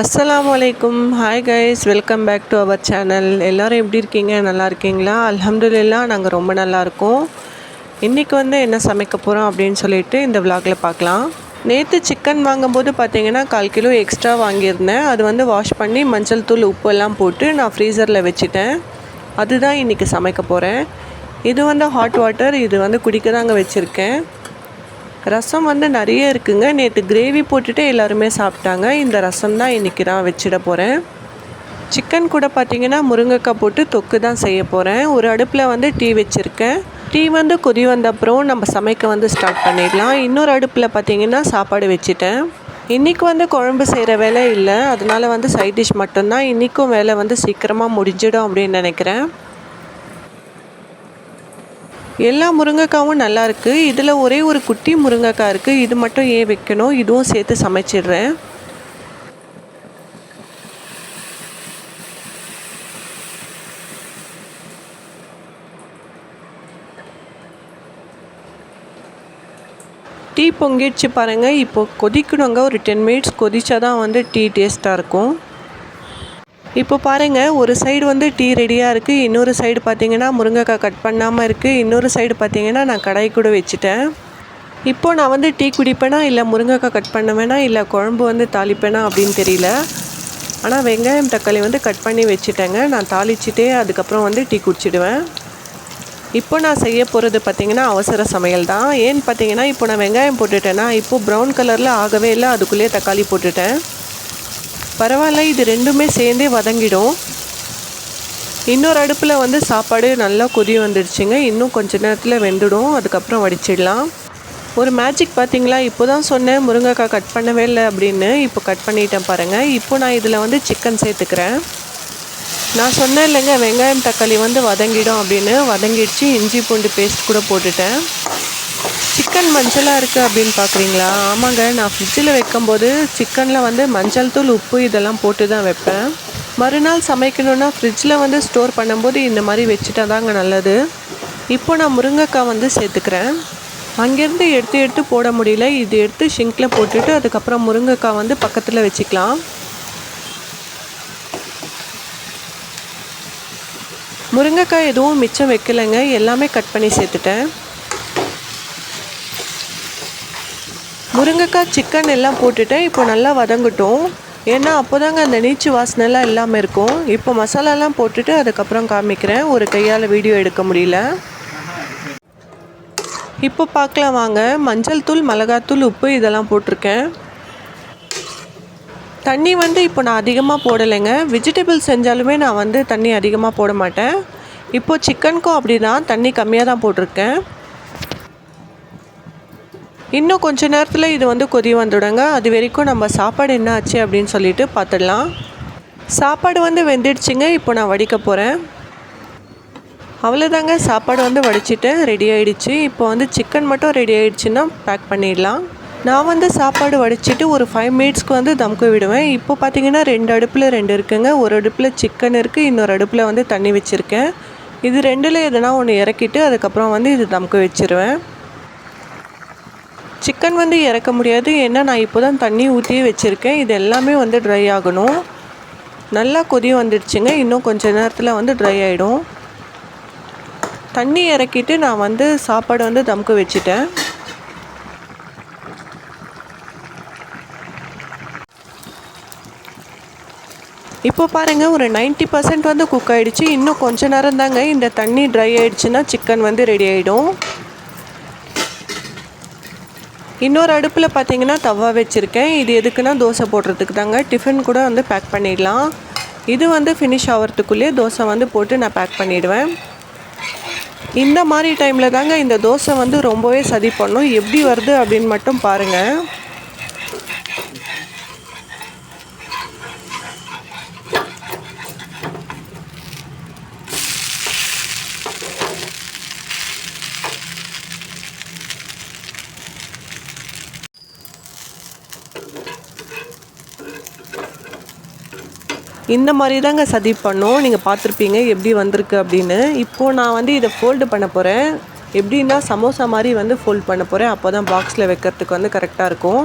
அஸ்ஸலாமு அலைக்கும் hi guys welcome back to our channel எல்லோரும் எப்படி இருக்கீங்க? நல்லா இருக்கீங்களா? அலமதுல்லா நாங்கள் ரொம்ப நல்லாயிருக்கோம் இன்றைக்கி வந்து என்ன சமைக்க போகிறோம் அப்படின்னு சொல்லிட்டு இந்த விலாகில் பார்க்கலாம். நேற்று சிக்கன் வாங்கும்போது பார்த்தீங்கன்னா கால் கிலோ எக்ஸ்ட்ரா வாங்கியிருந்தேன். அது வந்து வாஷ் பண்ணி மஞ்சள் தூள் உப்பு எல்லாம் போட்டு நான் ஃப்ரீசரில் வச்சுட்டேன். அதுதான் இன்றைக்கி சமைக்க போகிறேன் இது வந்து ஹாட் வாட்டர் இது வந்து குடிக்க தாங்க வச்சுருக்கேன். ரசம் வந்து நிறைய இருக்குங்க. நேற்று கிரேவி போட்டுட்டு எல்லாருமே சாப்பிட்டாங்க. இந்த ரசம் தான் இன்றைக்கி நான் வச்சிட போகிறேன் சிக்கன் கூட பார்த்தீங்கன்னா முருங்கைக்காய் போட்டு தொக்கு தான் செய்ய போகிறேன் ஒரு அடுப்பில் வந்து டீ வச்சுருக்கேன். டீ வந்து கொதி வந்த அப்புறம் நம்ம சமைக்க வந்து ஸ்டார்ட் பண்ணிடலாம். இன்னொரு அடுப்பில் பார்த்தீங்கன்னா சாப்பாடு வச்சுட்டேன். இன்றைக்கி வந்து குழம்பு செய்கிற வேலை இல்லை. அதனால் வந்து சைட் டிஷ் மட்டும்தான். இன்றைக்கும் வேலை வந்து சீக்கிரமாக முடிஞ்சிடும் அப்படின்னு நினைக்கிறேன். எல்லா முருங்கைக்காவும் நல்லா இருக்குது இதில் ஒரே ஒரு குட்டி முருங்கைக்காய் இருக்குது இது மட்டும் ஏன் வைக்கணும்? இதுவும் சேர்த்து சமைச்சிடுறேன். டீ பொங்கிடுச்சு பாருங்கள் இப்போ கொதிக்கணுங்க. ஒரு டென் மினிட்ஸ் கொதிச்சா தான் வந்து டீ டேஸ்ட்டாக இருக்கும். இப்போ பாருங்கள் ஒரு சைடு வந்து டீ ரெடியாக இருக்குது இன்னொரு சைடு பார்த்தீங்கன்னா முருங்கைக்காய் கட் பண்ணாமல் இருக்குது இன்னொரு சைடு பார்த்தீங்கன்னா நான் கடாய் கூட வச்சுட்டேன். இப்போ நான் வந்து டீ குடிப்பேனா இல்லை முருங்கைக்காய் கட் பண்ணுவேனா இல்லை குழம்பு வந்து தாளிப்பேனா அப்படின்னு தெரியல. ஆனால் வெங்காயம் தக்காளி வந்து கட் பண்ணி வச்சுட்டேங்க. நான் தாளிச்சிட்டே அதுக்கப்புறம் வந்து டீ குடிச்சிடுவேன். இப்போ நான் செய்ய போகிறது பார்த்திங்கன்னா அவசர சமையல் தான். ஏன்னு பார்த்தீங்கன்னா இப்போ நான் வெங்காயம் போட்டுட்டேன்னா இப்போது ப்ரௌன் கலரில் ஆகவே இல்லை அதுக்குள்ளேயே தக்காளி போட்டுட்டேன். பரவாயில்ல இது ரெண்டுமே சேர்ந்தே வதங்கிடும். இன்னொரு அடுப்பில் வந்து சாப்பாடு நல்லா கொதி வந்துடுச்சுங்க. இன்னும் கொஞ்ச நேரத்தில் வெந்துடும். அதுக்கப்புறம் வடிச்சிடலாம். ஒரு மேஜிக் பார்த்தீங்களா இப்போ தான் சொன்னேன் முருங்கைக்காய் கட் பண்ணவே இல்லை அப்படின்னு. இப்போ கட் பண்ணிட்டேன் பாருங்கள் இப்போ நான் இதில் வந்து சிக்கன் சேர்த்துக்கிறேன். நான் சொன்னேன் இல்லைங்க வெங்காயம் தக்காளி வந்து வதங்கிடும் அப்படின்னு. வதங்கிடுச்சு. இஞ்சி பூண்டு பேஸ்ட் கூட போட்டுட்டேன். சிக்கன் மஞ்சளாக இருக்குது அப்படின்னு பார்க்குறீங்களா ஆமாங்க நான் ஃப்ரிட்ஜில் வைக்கும்போது சிக்கனில் வந்து மஞ்சள் தூள் உப்பு இதெல்லாம் போட்டு தான் வைப்பேன். மறுநாள் சமைக்கணுன்னா ஃப்ரிட்ஜில் வந்து ஸ்டோர் பண்ணும்போது இந்த மாதிரி வச்சுட்டா தாங்க நல்லது. இப்போ நான் முருங்கைக்காய் வந்து சேர்த்துக்கிறேன். அங்கேருந்து எடுத்து எடுத்து போட முடியல. இது எடுத்து ஷிங்கில் போட்டுட்டு அதுக்கப்புறம் முருங்கைக்காய் வந்து பக்கத்தில் வச்சுக்கலாம். முருங்கைக்காய் எதுவும் மிச்சம் வைக்கலைங்க. எல்லாமே கட் பண்ணி சேர்த்துட்டேன். முருங்கைக்காய் சிக்கன் எல்லாம் போட்டுட்டேன். இப்போ நல்லா வதங்கட்டும். ஏன்னா அப்போ தாங்க அந்த நீச்சு வாசனைலாம் இல்லாமல் இருக்கும். இப்போ மசாலாலாம் போட்டுட்டு அதுக்கப்புறம் காமிக்கிறேன். ஒரு கையால் வீடியோ எடுக்க முடியல. இப்போ பார்க்கலாம் வாங்க. மஞ்சள் தூள் மிளகாத்தூள் உப்பு இதெல்லாம் போட்டிருக்கேன். தண்ணி வந்து இப்போ நான் அதிகமாக போடலைங்க. வெஜிடபிள் செஞ்சாலுமே நான் வந்து தண்ணி அதிகமாக போட மாட்டேன். இப்போது சிக்கனுக்கும் அப்படி தான் தண்ணி கம்மியாக தான் போட்டிருக்கேன். இன்னும் கொஞ்ச நேரத்தில் இது வந்து கொதி வந்துடுங்க. அது வரைக்கும் நம்ம சாப்பாடு என்ன ஆச்சு அப்படின்னு சொல்லிட்டு பார்த்துடலாம் சாப்பாடு வந்து வெந்துடுச்சுங்க. இப்போ நான் வடிக்க போகிறேன் அவ்வளோதாங்க சாப்பாடு வந்து வடிச்சிட்டேன் ரெடி ஆகிடுச்சு இப்போ வந்து சிக்கன் மட்டும் ரெடி ஆகிடுச்சுன்னா பேக் பண்ணிடலாம். நான் வந்து சாப்பாடு வடிச்சிட்டு ஒரு ஃபைவ் மினிட்ஸ்க்கு வந்து தம்க்கு விடுவேன். இப்போ பார்த்தீங்கன்னா ரெண்டு அடுப்பில் ரெண்டு இருக்குங்க. ஒரு அடுப்பில் சிக்கன் இருக்குது இன்னொரு அடுப்பில் வந்து தண்ணி வச்சுருக்கேன். இது ரெண்டில் எதனா ஒன்று இறக்கிட்டு அதுக்கப்புறம் வந்து இது தம்க்கு வச்சுருவேன். சிக்கன் வந்து இறக்க முடியாது. ஏன்னா நான் இப்போ தான் தண்ணி ஊற்றியே வச்சுருக்கேன். இது எல்லாமே வந்து ட்ரை ஆகணும். நல்லா கொதி வந்துடுச்சுங்க. இன்னும் கொஞ்ச நேரத்தில் வந்து ட்ரை ஆகிடும் தண்ணி இறக்கிட்டு நான் வந்து சாப்பாடு வந்து தமுக்க வச்சுட்டேன். இப்போ பாருங்கள் ஒரு 90% பர்சன்ட் வந்து குக் ஆகிடுச்சு இன்னும் கொஞ்ச நேரம் தாங்க இந்த தண்ணி ட்ரை ஆகிடுச்சுன்னா சிக்கன் வந்து ரெடி ஆகிடும் இன்னொரு அடுப்பில் பார்த்தீங்கன்னா தவா வச்சுருக்கேன். இது எதுக்குன்னா தோசை போடுறதுக்கு தாங்க. டிஃபன் கூட வந்து பேக் பண்ணிடலாம். இது வந்து ஃபினிஷ் ஆகிறதுக்குள்ளேயே தோசை வந்து போட்டு நான் பேக் பண்ணிவிடுவேன் இந்த மாதிரி டைமில் தாங்க இந்த தோசை வந்து ரொம்பவே சதி பண்ணும். எப்படி வருது அப்படின்னு மட்டும் பாருங்கள் இந்த மாதிரி தாங்க சதி பண்ணோம். நீங்கள் பார்த்துருப்பீங்க எப்படி வந்திருக்கு அப்படின்னு. இப்போது நான் வந்து இதை ஃபோல்டு பண்ண போகிறேன் எப்படின்னா சமோசா மாதிரி வந்து ஃபோல்ட் பண்ண போகிறேன் அப்போ தான் பாக்ஸில் வைக்கிறதுக்கு வந்து கரெக்டாக இருக்கும்.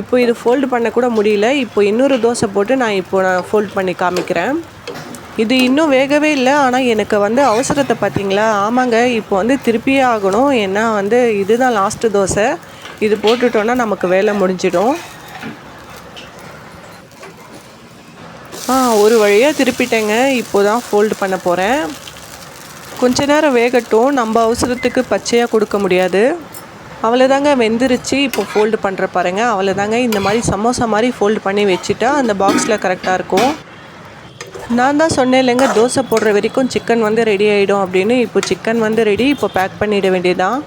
இப்போ இது ஃபோல்டு பண்ணக்கூட முடியல. இப்போ இன்னொரு தோசை போட்டு நான் இப்போ நான் ஃபோல்ட் பண்ணி காமிக்கிறேன். இது இன்னும் வேகவே இல்லை. ஆனால் எனக்கு வந்து அவசரத்தை பார்த்தீங்களா? ஆமாங்க இப்போ வந்து திருப்பியே ஆகணும். ஏன்னா வந்து இதுதான் லாஸ்ட்டு தோசை. இது போட்டுட்டோன்னா நமக்கு வேலை முடிஞ்சிடும். ஆ ஒரு வழியாக திருப்பிட்டேங்க. இப்போ தான் ஃபோல்டு பண்ண போகிறேன் கொஞ்ச நேரம் வேகட்டும். நம்ம அவசரத்துக்கு பச்சையாக கொடுக்க முடியாது. அவ்வளோதாங்க வெந்துருச்சு. இப்போ ஃபோல்டு பண்ணுற பாருங்க. அவ்வளோதாங்க இந்த மாதிரி சமோசா மாதிரி ஃபோல்டு பண்ணி வச்சுட்டா அந்த பாக்ஸில் கரெக்டாக இருக்கும். நான் தான் சொன்னேன் இல்லைங்க தோசை போடுற வரைக்கும் சிக்கன் வந்து ரெடி ஆகிடும் அப்படின்னு. இப்போ சிக்கன் வந்து ரெடி இப்போ பேக் பண்ணிட வேண்டியதான்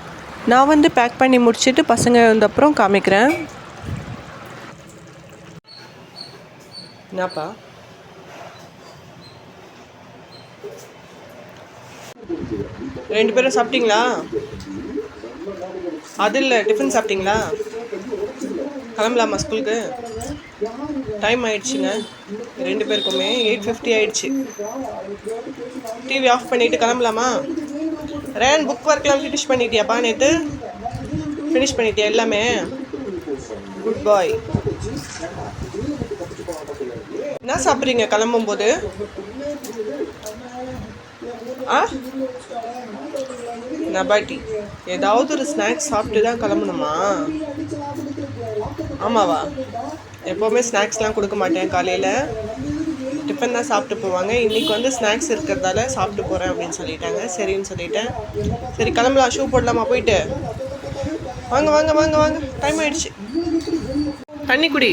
நான் வந்து பேக் பண்ணி முடிச்சுட்டு பசங்க வந்தப்புறம் காமிக்கிறேன். என்னப்பா? ரெண்டு பேரும் சாப்பிட்டீங்களா? அது இல்லை டிஃபன் சாப்பிட்டீங்களா? கிளம்பலாமா ஸ்கூலுக்கு? டைம் ஆயிடுச்சுங்க. ரெண்டு பேருக்குமே எயிட் ஃபிஃப்டி ஆயிடுச்சு. டிவி ஆஃப் பண்ணிட்டு கிளம்பலாமா? ரேன் புக் ஒர்க்லாம் ஃபினிஷ் பண்ணிட்டியாப்பா நேற்று ஃபினிஷ் பண்ணிட்டியா எல்லாமே? குட் பாய் என்ன சாப்பிட்றீங்க கிளம்பும்போது? ஆ? நபாட்டி ஏதாவது ஒரு ஸ்நாக்ஸ் சாப்பிட்டு தான் கிளம்பணுமா? ஆமாவா? எப்போவுமே ஸ்நாக்ஸ்லாம் கொடுக்க மாட்டேன் காலையில். டிஃபன் தான் சாப்பிட்டு போவாங்க. இன்றைக்கி வந்து ஸ்நாக்ஸ் இருக்கிறதால சாப்பிட்டு போகிறேன் அப்படின்னு சொல்லிட்டாங்க. சரின்னு சொல்லிட்டேன். சரி கிளம்பலாம். ஷூ போடலாமா? போயிட்டு. வாங்க வாங்க வாங்க வாங்க. டைம் ஆயிடுச்சு. தண்ணி குடி.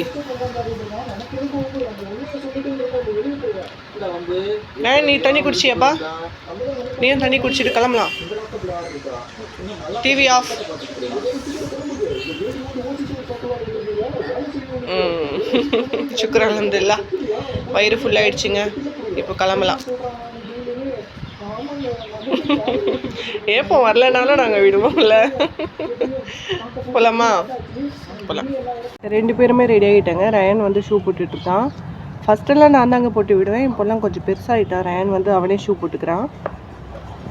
ஏன் நீ தண்ணி குடிச்சியாப்பா? நீயும் தண்ணி குடிச்சிட்டு கிளம்பலாம். டிவி ஆஃப் சுக்கர் அலமதுல்லா வயிறு ஃபுல்லாகிடுச்சுங்க இப்போ கிளம்பலாம். ஏப்போ வரலனாலும் நாங்கள் விடுவோம்ல. போலாமா? போகலாம் ரெண்டு பேருமே ரெடி ஆகிட்டாங்க. ரயன் வந்து ஷூ போட்டுட்ருக்கான். ஃபஸ்ட்டெல்லாம் நான் தாங்க போட்டு விடுவேன். இப்போல்லாம் கொஞ்சம் பெருசாகிட்டான் ரயன் வந்து அவனே ஷூ போட்டுக்கிறான்.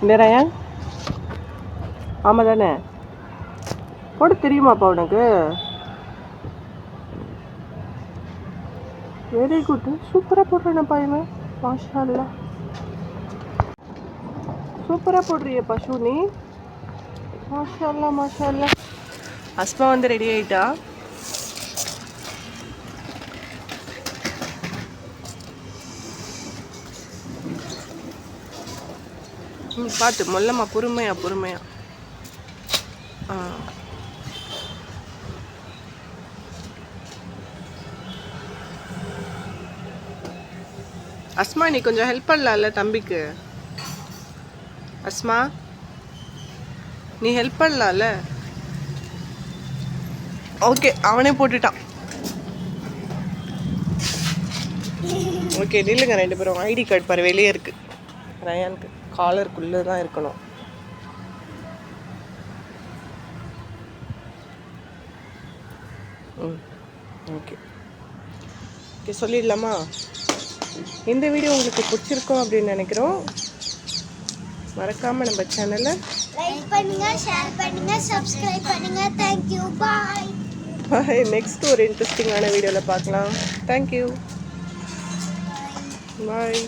இந்த ரயன்? ஆமாம் தானே போட தெரியுமாப்பா உனக்கு? வெரி குட் சூப்பராக போடுறேனப்பா இவன். மாஷா சூப்பராக போடுறியப்பா ஷூனி. நீ மாஷா அஸ்மா வந்து ரெடி ஆயிட்டா? ம் பார்த்து மொல்லம்மா பொறுமையா பொறுமையா. ஆ. அஸ்மா நீ கொஞ்சம் ஹெல்ப் பண்ணலாம்ல தம்பிக்கு. அஸ்மா நீ ஹெல்ப் பண்ணலாம்ல? ஓகே அவனே போட்டுட்டான். ஓகே நில்லுங்க ரெண்டு பேரும். ஐடி கார்டு பாரு வெளியே இருக்கு. ரயானுக்கு காலருக்குள்ளே தான் இருக்கணும். ம் ஓகே ஓகே சொல்லிடலாமா? இந்த வீடியோ உங்களுக்கு பிடிச்சிருக்கோம் அப்படின்னு நினைக்கிறோம். மறக்காமல் நம்ம சேனலை லைக் பண்ணுங்க ஷேர் பண்ணுங்க சப்ஸ்கிரைப் பண்ணுங்க. தேங்க்யூ பாய் நெக்ஸ்ட் ஒரு இன்ட்ரெஸ்டிங்கான வீடியோவில் பார்க்கலாம். Thank you bye